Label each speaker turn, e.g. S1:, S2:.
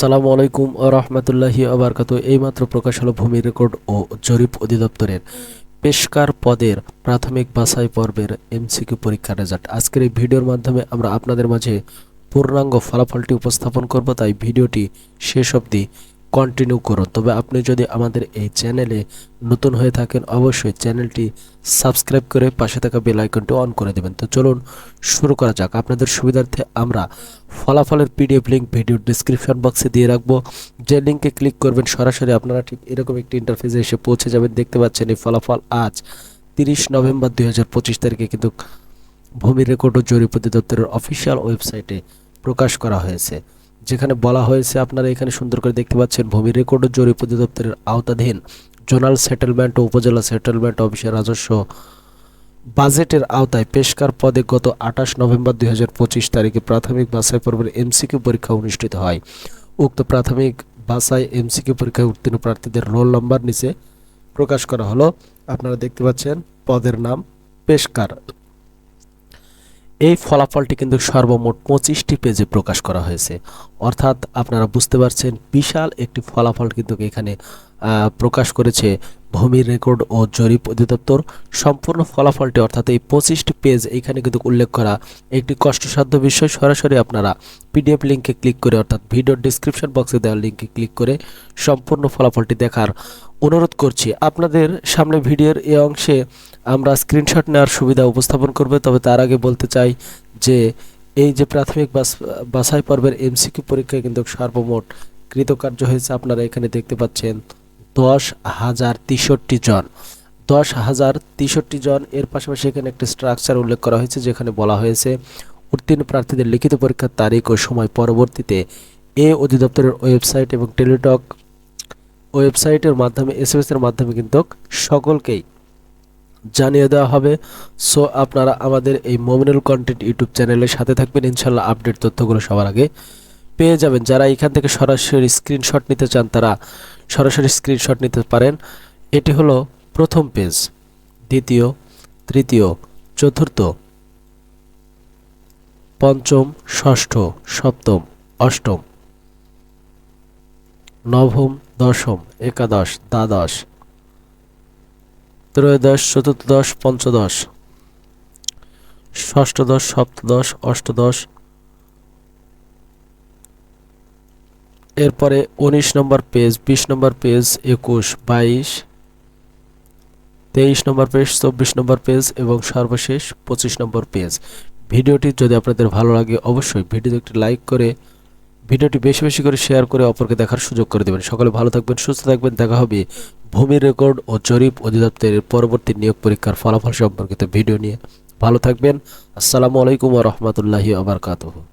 S1: আসসালামু আলাইকুম রহমতুল্লাহি আবরকাত এইমাত্র প্রকাশ হলো ভূমি রেকর্ড ও জরিপ অধিদপ্তরের পেশকার পদের প্রাথমিক বাছাই পর্বের এমসিকিউ পরীক্ষার রেজাল্ট। আজকের এই ভিডিওর মাধ্যমে আমরা আপনাদের মাঝে পূর্ণাঙ্গ ফলাফলটি উপস্থাপন করব, তাই ভিডিওটি শেষ অবধি কন্টিনিউ করুন তবে আপনি যদি আমাদের এই চ্যানেলে নতুন হয়ে থাকেন, অবশ্যই চ্যানেলটি সাবস্ক্রাইব করে পাশে থাকা বেল আইকনটি অন করে দেবেন। তো চলুন শুরু করা যাক। আপনাদের সুবিধার্থে আমরা ফলাফলের পিডিএফ লিঙ্ক ভিডিও ডিসক্রিপশন বক্সে দিয়ে রাখব। যে লিঙ্কে ক্লিক করবেন, সরাসরি আপনারা ঠিক এরকম একটি ইন্টারফেসে এসে পৌঁছে যাবেন। দেখতে পাচ্ছেন এই ফলাফল আজ তিরিশ নভেম্বর দুই হাজার পঁচিশ তারিখে কিন্তু ভূমি রেকর্ড ও জরিপ অধিদপ্তরের অফিসিয়াল ওয়েবসাইটে প্রকাশ করা হয়েছে। যেখানে বলা হয়েছে আপনারা এখানে সুন্দর করে দেখতে পাচ্ছেন ভূমি রেকর্ড জরিপ অধিদপ্তরের আওতাধীন জোনাল সেটেলমেন্ট ও উপজেলা সেটেলমেন্ট অফিসের রাজস্ব বাজেটের আওতায় পেশকার পদে গত আঠাশ নভেম্বর দুই হাজার পঁচিশ তারিখে প্রাথমিক বাছাই পর্বের এমসিকিউ পরীক্ষা অনুষ্ঠিত হয়। উক্ত প্রাথমিক বাছাই এমসিকিউ পরীক্ষায় উত্তীর্ণ প্রার্থীদের রোল নম্বর নিচে প্রকাশ করা হলো। আপনারা দেখতে পাচ্ছেন পদের নাম পেশকার। এই ফলাফলটি কিন্তু সর্বমোট পঁচিশটি পেজে প্রকাশ করা হয়েছে। অর্থাৎ আপনারা বুঝতে পারছেন, বিশাল একটি ফলাফল কিন্তু এখানে প্রকাশ করেছে ভূমি রেকর্ড ও জরিপ অধিদপ্তর সম্পূর্ণ ফলাফলটি অর্থাৎ এই পঁচিশটি পেজ এখানে কিন্তু উল্লেখ করা। একটি কষ্টসাধ্য বিষয় সরাসরি আপনারা পিডিএফ লিঙ্কে ক্লিক করে অর্থাৎ ভিডিও ডিসক্রিপশন বক্সে দেওয়া লিঙ্কে ক্লিক করে সম্পূর্ণ ফলাফলটি দেখার অনুরোধ করছি। আপনাদের সামনে ভিডিওর এই অংশে আমরা স্ক্রিনশট নেওয়ার সুবিধা উপস্থাপন করবে, তবে তার আগে বলতে চাই যে এই যে প্রাথমিক বাছাই পর্বের এমসিকিউ পরীক্ষায় কিন্তু সর্বমোট কৃতকার্য হয়েছে। আপনারা এখানে দেখতে পাচ্ছেন দশ হাজার তেষট্টি জন। দশ হাজার তেষট্টি জন, এর পাশাপাশি এখানে একটি স্ট্রাকচার উল্লেখ করা হয়েছে, যেখানে বলা হয়েছে, উত্তীর্ণ প্রার্থীদের লিখিত পরীক্ষার তারিখ ও সময় পরবর্তীতে এ অধিদপ্তরের ওয়েবসাইট এবং টেলিটক ওয়েবসাইটের মাধ্যমে এস এর মাধ্যমে কিন্তু সকলকেই জানিয়ে দেওয়া হবে। সো আপনারা আমাদের এই মোমিনুল কন্টেন্ট ইউটিউব চ্যানেলের সাথে থাকবেন। ইনশাল্লাহ আপডেট তথ্যগুলো সবার আগে পেয়ে যাবেন। যারা এখান থেকে সরাসরি স্ক্রিনশট নিতে চান, তারা সরাসরি স্ক্রিনশট নিতে পারেন। এটি হলো প্রথম পেজ দ্বিতীয়, তৃতীয়, চতুর্থ, পঞ্চম, ষষ্ঠ, সপ্তম, অষ্টম, নবম, দশম, একাদশ, দ্বাদশ, ত্রয়োদশ, চতুর্দশ, পঞ্চদশ, ষষ্ঠদশ, সপ্তদশ, অষ্টদশ এরপরে উনিশ নম্বর পেজ, বিশ নম্বর পেজ, একুশ, বাইশ, তেইশ নম্বর পেজ, চব্বিশ নম্বর পেজ এবং সর্বশেষ পঁচিশ নম্বর পেজ। ভিডিওটি যদি আপনাদের ভালো লাগে, অবশ্যই ভিডিওতে একটি লাইক করে, ভিডিওটি বেশি বেশি করে শেয়ার করে অপরকে দেখার সুযোগ করে দেবেন। সকলে ভালো থাকবেন, সুস্থ থাকবেন। দেখা হবে ভূমি রেকর্ড ও জরিপ অধিদপ্তরের পরবর্তী নিয়োগ পরীক্ষার ফলাফল সম্পর্কিত ভিডিও নিয়ে। ভালো থাকবেন। আসসালামু আলাইকুম রহমতুল্লাহি আবরকাতহ